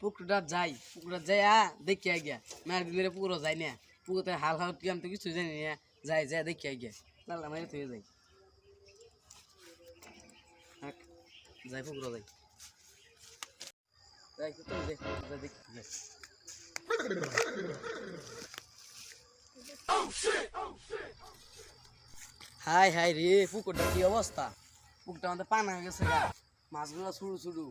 পুকুরটা যাই পুকুরটা যাই, আ, দেখি গিয়া মার দিনের পুকুরও যাই না। পুকুরতে হাল হাল কি আমি তো কিছু জানি না। যাই যাই, দেখি গিয়া লাল্লা মারি তুই যাই। যাই পুকুরও যাই। দেখ দেখি, যাই। হাই হাই রে পুকুরটা কি অবস্থা? পুকুরটা আমাদের পানা হয়ে গেছে মাছগুলো ছুড়ু ছুড়ু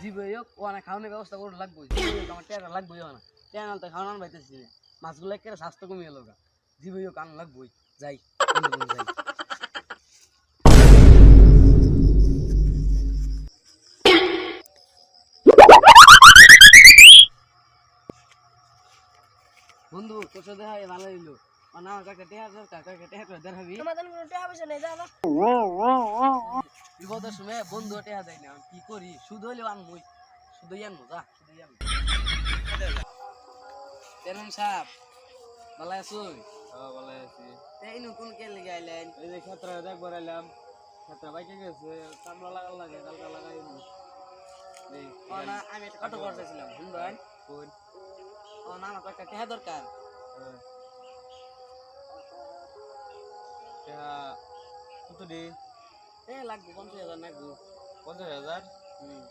জিবে হোক ওখানে খাওয়ানোর ব্যবস্থা করে লাগবে আমার টেরা লাগবে না টেরা তো খাওয়ানো পাইতেছি না মাছগুলো একেবারে স্বাস্থ্য কমিয়ে গেল জিবে হোক আন লাগবই। যাই যাই। বন্ধু তোর সাথে দেখা হয়ে ভালো হইল। মানে আমার কাকা টেহার দরকার কাকা করে দেখাবি কোনো পয়সা নেই বিপদের সময় বন্ধু টেহা দেয় না আমি কি করি? শুধু হইলেও আনবই শুধু আনব যা শুধু আনব তেরম ভালো আছো ভালো আছি। এই নতুন কে লেগে আইলেন? এই যে ক্ষেত্রে দেখবার এলাম ক্ষেত্রে বাইকে গেছে কামলা লাগাল লাগে কালকা লাগাই না। আমি একটা কত করতেছিলাম শুনবেন? কোন? ও না আমার তো একটা টেহা দরকার। কত দি? এ লাগবে পঞ্চাশ হাজার লাগবে। পঞ্চাশ হাজার? হুম।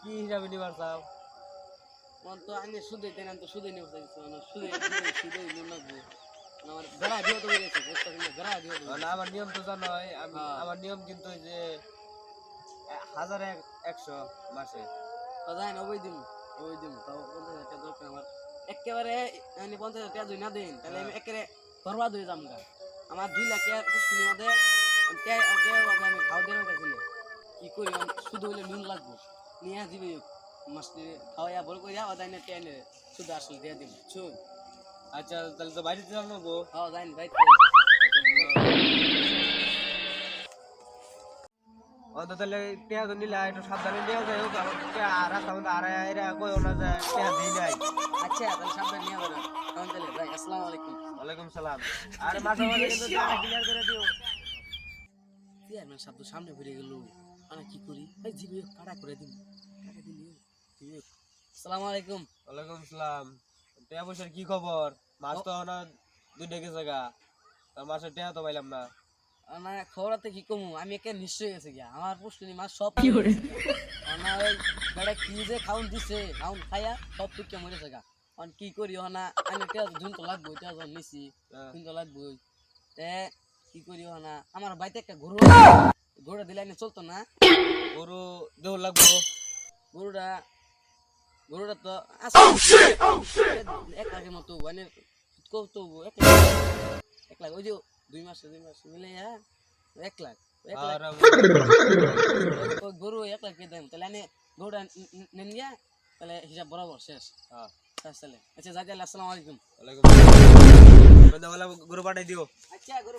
কি হিসাবে নিবার চাও? মন তো আমি শুধু দেন তো শুধু নিয়ে বসে শুধু শুধু নিয়ে লাগবে। আমার তো মানে নিয়ম তো আমি হ্যাঁ। আমার নিয়ম কিন্তু যে হাজার এক একশো মাসে। যাই না ওই দিন ওই দিন তাও পঞ্চাশ হাজার টাকা দরকার আমার। একেবারে আমি পঞ্চাশ হাজার টাকা যদি না দিন তাহলে আমি একেবারে বরবাদ হয়ে যাব। আমার দুই লাখ টাকা পুষ্কিনি মধ্যে আমি খাওয়া দিয়ে কাছে কি করি শুধু হইলে নুন লাগবো। নিয়ে দিবি মাছটি খাওয়াইয়া বল করিয়া ও দাইনে টেনে শুধু আসলে দিয়ে দিবি শুন। আচ্ছা তাহলে তো বাড়িতে জানাব হ্যাঁ যাই ভাই অন্ত তাহলে তো নিলে একটু সাবধানে নিয়ে যাই হোক টেহা রাস্তা মধ্যে আর এরা কই ওনা যায় টেহা দিই নাই আচ্ছা তাহলে সাবধান নিয়ে তখন তাহলে ভাই আসসালামু আলাইকুম। ওয়ালাইকুম সালাম। আর মাসে মাসে কিন্তু ক্লিয়ার করে দিও। চেয়ারম্যান সাহেব তো সামনে ঘুরে গেল। আমি কি করি? এই জিবি কাটা করে দিন। কাটা দিন আসসালামু আলাইকুম। ওয়ালাইকুম সালাম পয়সার কি খবর? মাছ তো না দুইটা গেছে গা। তার টেহা তো পাইলাম না। না খবর আছে কি কমু? আমি একে নিশ্চয় গেছে গিয়া আমার পুষ্টিনি মাছ সব কি করে না ওই বেড়া কি যে খাউন দিছে খাউন খাইয়া সব টুকে মরেছে গা। অন কি করি না আমি টেয়া ধুন তো লাগবো টেয়া নিছি। হ্যাঁ। তো লাগবো তে কি করি না আমার বাইতে একটা গরু গরুটা দিলে আমি চলতো না গরু দেহ লাগবো গরুটা গরুটা তো এক লাখের মতো মানে কত এক লাখ এক লাখ ওই যে দুই মাস দুই মাস মিলে হ্যাঁ এক লাখ এক লাখ গরু এক লাখ দিয়ে দেন তাহলে আমি গরুটা নেন গিয়া তাহলে হিসাব বরাবর শেষ। হ্যাঁ। শেষ তাহলে। আচ্ছা যাই তাহলে আসসালামু আলাইকুম। ওয়ালাইকুম গরু পাঠাই দিও। আচ্ছা গরু